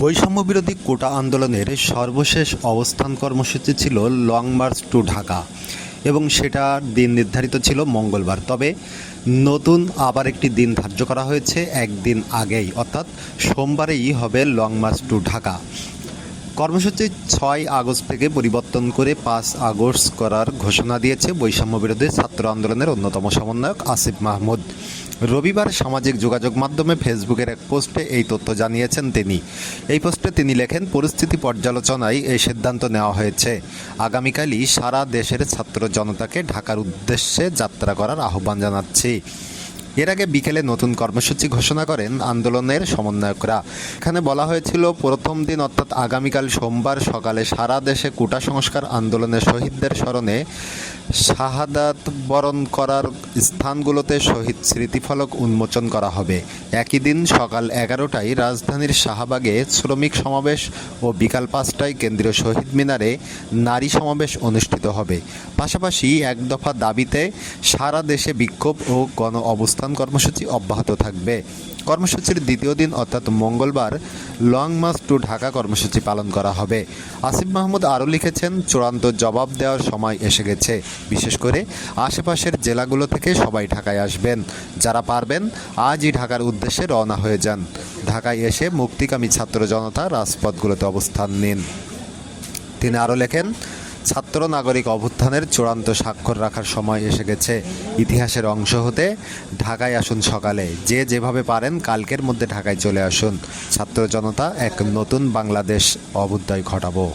বৈষম্য বিরোধী কোটা আন্দোলনের সর্বশেষ অবস্থান কর্মসূচি ছিল লং মার্চ টু ঢাকা এবং সেটা দিন নির্ধারিত ছিল মঙ্গলবার। তবে নতুন আবার একটি দিন ধার্য করা হয়েছে একদিন আগেই, অর্থাৎ সোমবারেই হবে লং মার্চ টু ঢাকা। কর্মসূচি ছয় আগস্ট থেকে পরিবর্তন করে পাঁচ আগস্ট করার ঘোষণা দিয়েছে বৈষম্য বিরোধী ছাত্র আন্দোলনের অন্যতম সমন্বয়ক আসিফ মাহমুদ। রবিবার সামাজিক যোগাযোগ মাধ্যমে ফেসবুকের এক পোস্টে এই তথ্য জানিয়েছেন তিনি। এই পোস্টে তিনি লেখেন, পরিস্থিতি পর্যালোচনায় এই সিদ্ধান্ত নেওয়া হয়েছে। আগামীকালই সারা দেশের ছাত্র জনতাকে ঢাকার উদ্দেশ্যে যাত্রা করার আহ্বান জানাচ্ছি। এর আগে বিকেলে নতুন কর্মসূচি ঘোষণা করেন আন্দোলনের সমন্বয়করা। এখানে বলা হয়েছিল, প্রথম দিন অর্থাৎ আগামীকাল সোমবার সকালে সারা দেশে কোটা সংস্কার আন্দোলনের শহীদদের স্মরণে শাহাদাত বরণ করার স্থানগুলোতে শহীদ স্মৃতিফলক উন্মোচন করা হবে। একই দিন সকাল এগারোটায় রাজধানীর শাহবাগে শ্রমিক সমাবেশ ও বিকাল পাঁচটায় কেন্দ্রীয় শহীদ মিনারে নারী সমাবেশ অনুষ্ঠিত হবে। পাশাপাশি এক দফা দাবিতে সারা দেশে বিক্ষোভ ও গণ অবস্থান কর্মসূচি অব্যাহত থাকবে। কর্মসূচির দ্বিতীয় দিন অর্থাৎ মঙ্গলবার লং মার্চ টু ঢাকা কর্মসূচি পালন করা হবে। আসিফ মাহমুদ আরও লিখেছেন, চূড়ান্ত জবাব দেওয়ার সময় এসে গেছে। বিশেষ করে আশেপাশের জেলাগুলো থেকে সবাই ঢাকায় আসবেন। যারা পারবেন, আজই ঢাকার উদ্দেশ্যে রওনা হয়ে যান। ঢাকায় এসে মুক্তিকামী ছাত্র জনতা রাজপথগুলোতে অবস্থান নিন। তিনি আরও লেখেন, ছাত্র নাগরিক অভ্যুত্থানের চূড়ান্ত স্বাক্ষর রাখার সময় এসে গেছে। ইতিহাসের অংশ হতে ঢাকায় আসুন সকালে। যে যেভাবে পারেন, কালকের মধ্যে ঢাকায় চলে আসুন। ছাত্র জনতা, এক নতুন বাংলাদেশ অভ্যুদয় ঘটাবো।